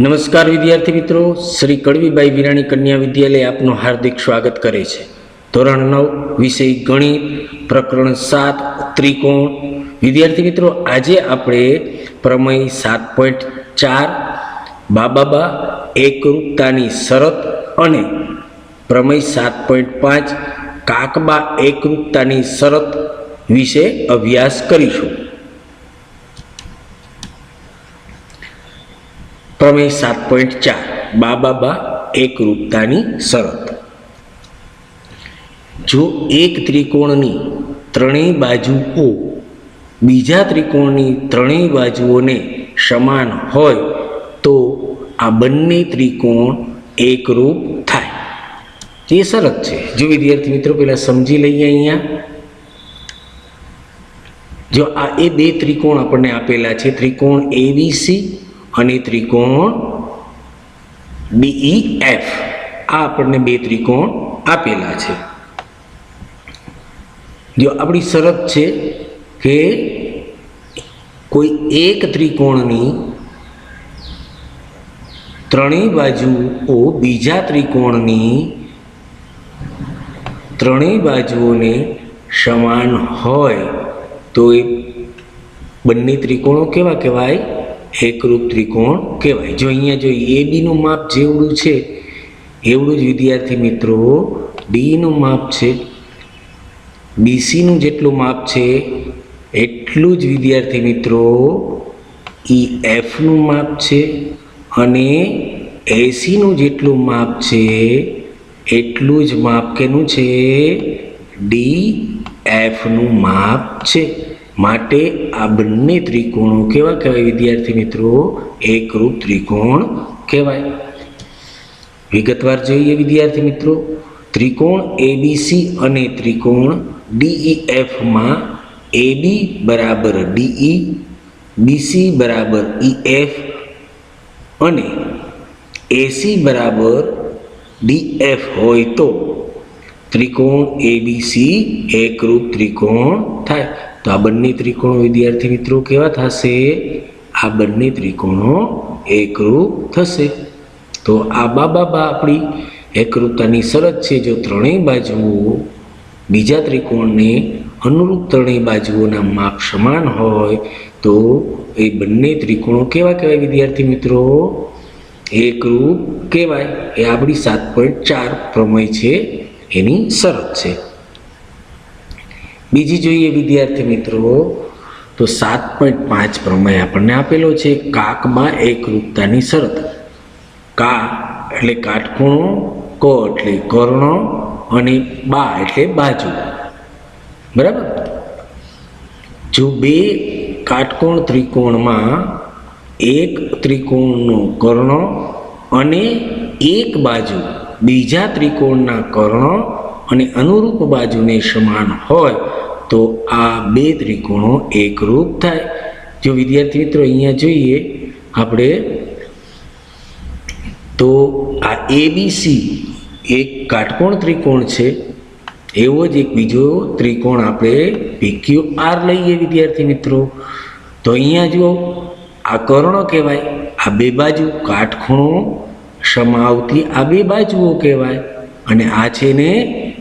નમસ્કાર વિદ્યાર્થી મિત્રો, શ્રી કડવીબાઈ વિરાણી કન્યા વિદ્યાલય આપનું હાર્દિક સ્વાગત કરે છે. ધોરણ નવ, વિષય ગણિત, પ્રકરણ સાત, ત્રિકોણ. વિદ્યાર્થી મિત્રો, આજે આપણે પ્રમેય સાત પોઈન્ટ ચાર, બાબાબા એકરૂપતાની શરત અને પ્રમેય સાત પોઈન્ટ પાંચ, કાકબા એકરૂપતાની શરત વિશે અભ્યાસ કરીશું. પ્રમેય સાત પોઈન્ટ ચાર. બા બા બા એકરૂપતાની શરત. જો એક ત્રિકોણની ત્રણેય બાજુઓ બીજા ત્રિકોણની ત્રણેય બાજુઓને સમાન હોય, તો આ બંને ત્રિકોણ એકરૂપ થાય. એ શરત છે. જો વિદ્યાર્થી મિત્રો પહેલાં સમજી લઈએ અહીંયા. જો આ એ બે ત્રિકોણ આપણને આપેલા છે, ત્રિકોણ એબીસી અને ત્રિકોણ ડીઈ એફ આ આપણને બે ત્રિકોણ આપેલા છે. જો આપણી શરત છે કે કોઈ એક ત્રિકોણની ત્રણેય બાજુઓ બીજા ત્રિકોણની ત્રણેય બાજુઓને સમાન હોય, તો એ બંને ત્રિકોણો કેવા કહેવાય? એકરૂપ ત્રિકોણ કહેવાય. જો અહીંયા જો એ બીનું માપ જેવડું છે, એવડું જ વિદ્યાર્થી મિત્રો ડીનું માપ છે બીસીનું જેટલું માપ છે, એટલું જ વિદ્યાર્થી મિત્રો ઈ એફનું માપ છે અને એસીનું જેટલું માપ છે, એટલું જ માપ કેનું છે? ડી એફનું માપ છે. માટે આ બંને ત્રિકોણો કેવા કહેવાય વિદ્યાર્થી મિત્રો? એકરૂપ ત્રિકોણ કહેવાય. વિગતવાર જોઈએ વિદ્યાર્થી મિત્રો. ત્રિકોણ એબીસી અને ત્રિકોણ ડીઈએફમાં એબી બરાબર ડીઈ બીસી બરાબર ઈએફ અને એસી બરાબર ડીએફ હોય તો ત્રિકોણ એબીસી એકરૂપ ત્રિકોણ થાય. તો આ બંને ત્રિકોણો વિદ્યાર્થી મિત્રો કેવા થશે? આ બંને ત્રિકોણો એકરૂપ થશે. તો આ બાબા આપણી એકરૂપતાની શરત છે જો ત્રણેય બાજુઓ બીજા ત્રિકોણને અનુરૂપ ત્રણેય બાજુઓના માપ સમાન હોય, તો એ બંને ત્રિકોણો કેવા કહેવાય વિદ્યાર્થી મિત્રો? એકરૂપ કહેવાય. એ આપણી સાત પોઈન્ટ ચાર પ્રમેય છે, એની શરત છે. બીજી જોઈએ વિદ્યાર્થી મિત્રો, તો સાત પોઈન્ટ પાંચ પ્રમેય આપણને આપેલો છે, કાકમાં એકરૂપતાની શરત. કા એટલે કાટખૂણો, ક એટલે કર્ણ અને બા એટલે બાજુ. બરાબર? જો બે કાટકોણ ત્રિકોણમાં એક ત્રિકોણનો કર્ણ અને એક બાજુ બીજા ત્રિકોણના કર્ણ અને અનુરૂપ બાજુને સમાન હોય તો આ બે ત્રિકોણો એકરૂપ થાય. જો વિદ્યાર્થી મિત્રો અહીંયા જોઈએ, આપણે તો આ એબીસી એક કાટકોણ ત્રિકોણ છે. એવો જ એક બીજો ત્રિકોણ આપણે પીક્યુ આર લઈએ વિદ્યાર્થી મિત્રો. તો અહીંયા જુઓ, આ કર્ણો કહેવાય, આ બે બાજુ કાટખૂણો સમાવતી આ બે બાજુઓ કહેવાય. અને આ છે ને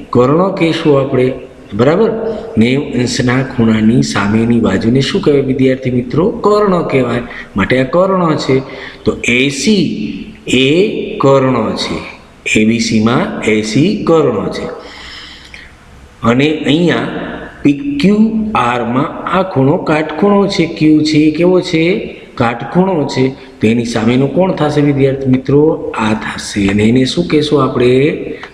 કર્ણો કહેશું આપણે. બરાબર? નેવ અંશના ખૂણાની સામેની બાજુને શું કહેવાય વિદ્યાર્થી મિત્રો? કર્ણ કહેવાય. માટે આ કર્ણ છે. તો એસી એ કર્ણ છે. એબીસીમાં એસી કર્ણ છે. અને અહીંયા પીક્યુ આરમાં આ ખૂણો કાટખૂણો છે. ક્યુ છે એ કેવો છે? કાટખૂણો છે. તો એની સામેનું કોણ થશે વિદ્યાર્થી મિત્રો? આ થશે. અને એને શું કહેશું આપણે?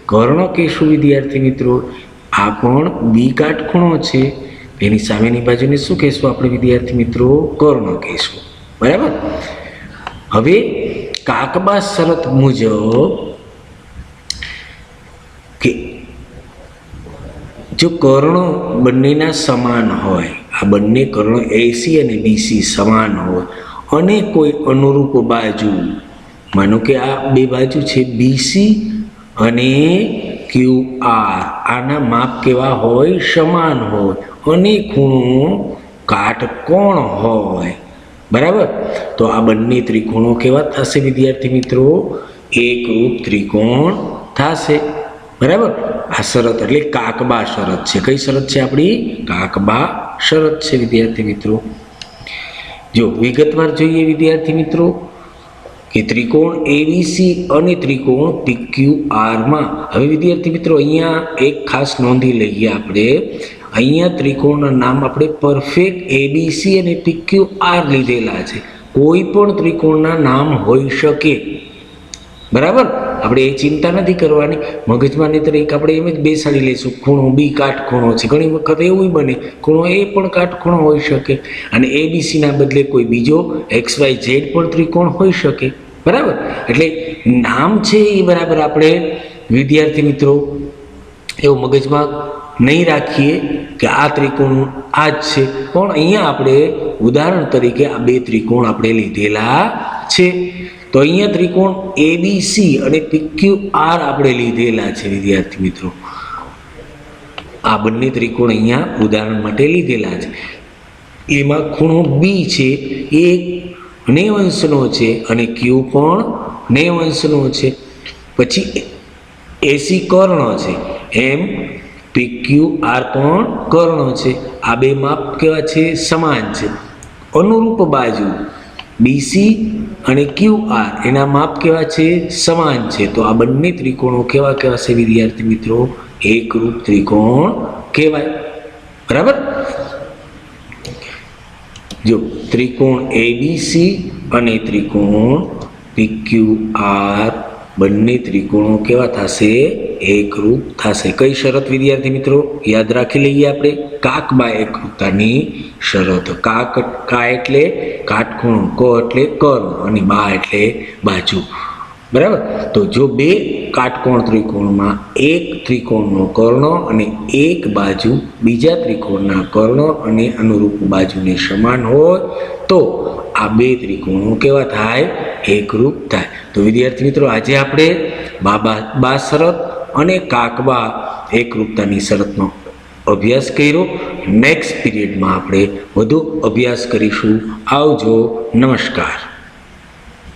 કર્ણ કહેશું વિદ્યાર્થી મિત્રો. આ પણ બી કાટખૂણો છે. એની સામેની બાજુને શું કહેશું આપણે, વિદ્યાર્થી મિત્રો? કર્ણ કહેશું. બરાબર? હવે કાકબા શરત મુજબ કે જો કર્ણો બંનેના સમાન હોય, આ બંને કર્ણો એસી અને બીસી સમાન હોય, અને કોઈ અનુરૂપ બાજુ, માનો કે આ બે બાજુ છે બીસી અને ક્યુ આર આના માપ કેવા હોય? સમાન હોય. અને ખૂણો કાટકોણ હોય? બરાબર? તો આ બંને ત્રિકોણો કેવા થશે વિદ્યાર્થી મિત્રો? એકરૂપ ત્રિકોણ થશે. બરાબર? આ શરત એટલે કાકબા શરત છે. કઈ શરત છે આપણી? કાકબા શરત છે વિદ્યાર્થી મિત્રો. જો વિગતવાર જોઈએ વિદ્યાર્થી મિત્રો કે ત્રિકોણ એબીસી અને ત્રિકોણ પીક્યુ આરમાં હવે વિદ્યાર્થી મિત્રો, અહીંયા એક ખાસ નોંધી લઈએ આપણે. અહીંયા ત્રિકોણના નામ આપણે પરફેક્ટ એબીસી અને પીક્યુ આર લીધેલા છે. કોઈ પણ ત્રિકોણના નામ હોઈ શકે. બરાબર? આપણે એ ચિંતા નથી કરવાની. મગજમાં નહીં એક આપણે એમ જ બેસાડી લઈશું. ખૂણો બી કાટખૂણો છે. ઘણી વખત એવું બને, ખૂણો એ પણ કાટખૂણો હોઈ શકે. અને એ બીસીના બદલે કોઈ બીજો એક્સ વાય ઝેડ પણ ત્રિકોણ હોઈ શકે. બરાબર? એટલે નામ છે એ બરાબર આપણે વિદ્યાર્થી મિત્રો એવું મગજમાં નહીં રાખીએ કે આ ત્રિકોણ આ જ છે. પણ અહીંયા આપણે ઉદાહરણ તરીકે આ બે ત્રિકોણ આપણે લીધેલા છે. તો અહીંયા ત્રિકોણ એબીસી અને પીક્યુ આર આપણે લીધેલા છે વિદ્યાર્થી મિત્રો. આ બંને ત્રિકોણ અહીંયા ઉદાહરણ માટે લીધેલા છે. એમાં ખૂણો બી છે. એ નેવ વંશનો છે અને ક્યુ પણ ને વંશનો છે. પછી એસી કર્ણ છે. એમ પીક્યુ આર પણ કર્ણ છે. આ બે માપ કેવા છે? સમાન છે. અનુરૂપ બાજુ બીસી અને ક્યુ આર એના માપ કેવા છે? સમાન છે. તો આ બંને ત્રિકોણો કેવા કેવા છે વિદ્યાર્થી મિત્રો? એકરૂપ ત્રિકોણ કહેવાય. બરાબર? જો ત્રિકોણ એબીસી અને ત્રિકોણ પીક્યુ આર બંને ત્રિકોણો કેવા થશે? એકરૂપ થશે. કઈ શરત વિદ્યાર્થી મિત્રો? યાદ રાખી લઈએ આપણે. કાક બા એકરૂપતાની શરત. કાક કા એટલે કાટખૂણો, ક એટલે કર્ણ અને બા એટલે બાજુ. બરાબર? તો જો બે કાટકોણ ત્રિકોણમાં એક ત્રિકોણનો કર્ણ અને એક બાજુ બીજા ત્રિકોણના કર્ણ અને અનુરૂપ બાજુને સમાન હોય, તો આ બે ત્રિકોણો કેવા થાય? એકરૂપ થાય. તો વિદ્યાર્થી મિત્રો, આજે આપણે બાબા બા શરત અને કાકબા એકરૂપતાની શરતનો અભ્યાસ કર્યો. નેક્સ્ટ પીરિયડમાં આપણે વધુ અભ્યાસ કરીશું. આવજો. નમસ્કાર.